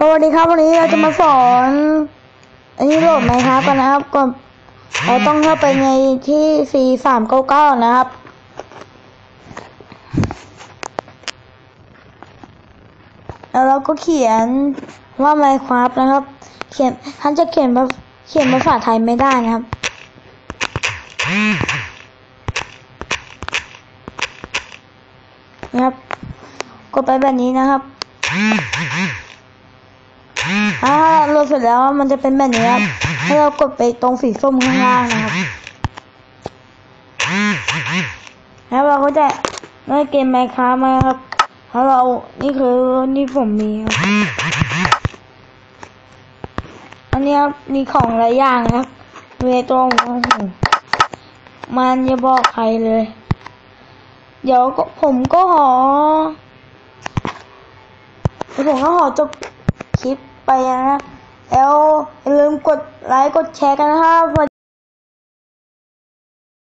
สวัสดีครับวันนี้เราจะมาสอน อันนี้โหลดไหมครับกันนะครับก่อนเราต้องเข้าไปในที่ C สามเก้าเก้านะครับ แล้วเราก็เขียนว่า Minecraft นะครับ เขียนท่านจะเขียนภาเขียนภาษาไทยไม่ได้นะครับนะครับ กดไปแบบนี้นะครับ เสร็จแล้วมันจะเป็นแบบนี้ครับให้เรากดไปตรงสีส้มข้างล่างนะครับ แล้วเราก็จะได้เกมไมค์ครามาครับแล้วเรานี่คือนี่ผมมีครับอันนี้ครับมีของหลายอย่างนะครับมีตรงมันจะบอกใครเลย เดี๋ยวก็ผมก็ขอผมก็ขอจบคลิปไปนะครับ แล้วอย่าลืมกดไลค์กดแชร์กันนะครับ